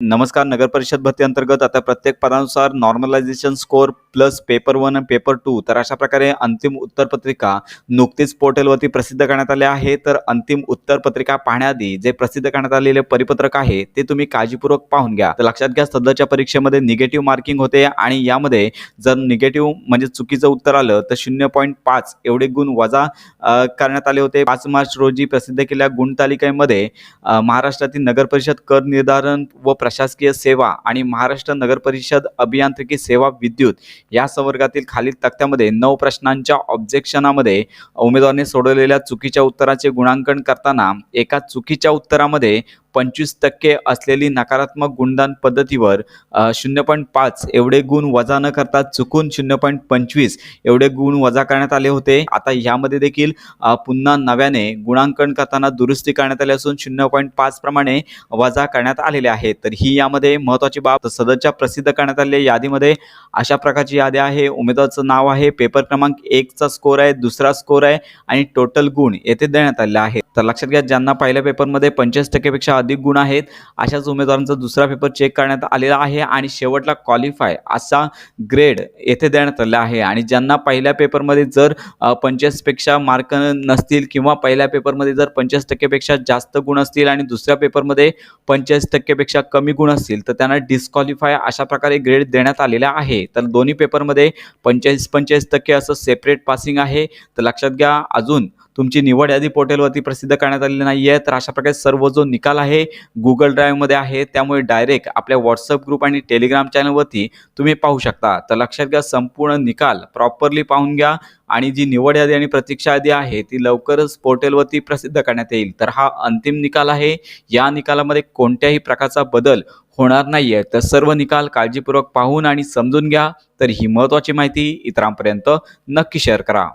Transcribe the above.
नमस्कार नगर परिषद भरती अंतर्गत आता प्रत्येक पदानुसार normalisation score plus paper one आणि पेपर टू तर अशा प्रकारे अंतिम उत्तरपत्रिका नुकतीच पोर्टलवरती प्रसिद्ध करण्यात आले आहे तर अंतिम उत्तरपत्रिका पाहण्याआधी जे प्रसिद्ध करण्यात आलेले परिपत्रक आहे ते तुम्ही काळजीपूर्वक पाहून घ्या. तर लक्षात घ्या सध्याच्या परीक्षेमध्ये निगेटिव्ह मार्किंग होते आणि यामध्ये जर निगेटिव्ह म्हणजे चुकीचं उत्तर आलं तर शून्य पॉईंट पाच एवढे गुण वजा करण्यात आले होते. पाच मार्च रोजी प्रसिद्ध केलेल्या गुणतालिकेमध्ये महाराष्ट्रातील नगर परिषद कर निर्धारण व प्रशासकीय सेवा आणि महाराष्ट्र नगर परिषद अभियांत्रिकी सेवा विद्युत या संवर्गातील खालील तक्त्यामध्ये नऊ प्रश्नांच्या ऑब्जेक्शनामध्ये उमेदवाराने सोडवलेल्या चुकीच्या उत्तराचे गुणांकन करताना एका चुकीच्या उत्तरामध्ये पंचवीस टक्के असलेली नकारात्मक गुणदान पद्धतीवर शून्य पॉईंट पाच एवढे गुण वजा न करता चुकून शून्य पॉईंट पंचवीस एवढे गुण वजा करण्यात आले होते. आता यामध्ये देखील पुन्हा नव्याने गुणांकन करताना दुरुस्ती करण्यात आली असून शून्य पॉईंट पाच प्रमाणे वजा करण्यात आलेले आहे. तर ही यामध्ये महत्त्वाची बाब सदरच्या प्रसिद्ध करण्यात आलेल्या यादीमध्ये अशा प्रकारची यादी आहे. उमेदवाराचं नाव आहे पेपर क्रमांक एकचा स्कोर आहे दुसरा स्कोर आहे आणि टोटल गुण येथे देण्यात आले आहे तर लक्षात घ्या ज्यांना पहिल्या पेपरमध्ये पंचवीस टक्केपेक्षा अधिक गुण आहेत. अशाच उमेदवारांचा दुसरा पेपर चेक करण्यात आलेला आहे आणि शेवटला क्वालिफाय असा ग्रेड येथे देण्यात आला आहे. आणि ज्यांना पहिल्या पेपरमध्ये जर पंचवीसपेक्षा मार्क नसतील किंवा पहिल्या पेपरमध्ये जर पंचवीस टक्केपेक्षा जास्त गुण असतील आणि दुसऱ्या पेपरमध्ये पंचेचाळीस टक्केपेक्षा कमी गुण असतील तर त्यांना डिस्क्वालिफाय अशा प्रकारे ग्रेड देण्यात आलेला आहे. तर दोन्ही पेपरमध्ये पंचेचाळीस पंचेचाळीस टक्के असं सेपरेट पासिंग आहे. तर लक्षात घ्या अजून तुमची निवड यादी पोर्टलवरती प्रसिद्ध करण्यात आलेली नाही आहे. तर अशा प्रकारे सर्व जो निकाल आहे गुगल ड्राईव्हमध्ये आहे त्यामुळे डायरेक्ट आपल्या व्हॉट्सअप ग्रुप आणि टेलिग्राम चॅनलवरती तुम्ही पाहू शकता. तर लक्षात घ्या संपूर्ण निकाल प्रॉपरली पाहून घ्या आणि जी निवड यादी आणि प्रतीक्षा यादी आहे ती लवकरच पोर्टलवरती प्रसिद्ध करण्यात येईल. तर हा अंतिम निकाल आहे. या निकालामध्ये कोणत्याही प्रकारचा बदल होणार नाही आहे तर सर्व निकाल काळजीपूर्वक पाहून आणि समजून घ्या. तर ही महत्त्वाची माहिती इतरांपर्यंत नक्की शेअर करा.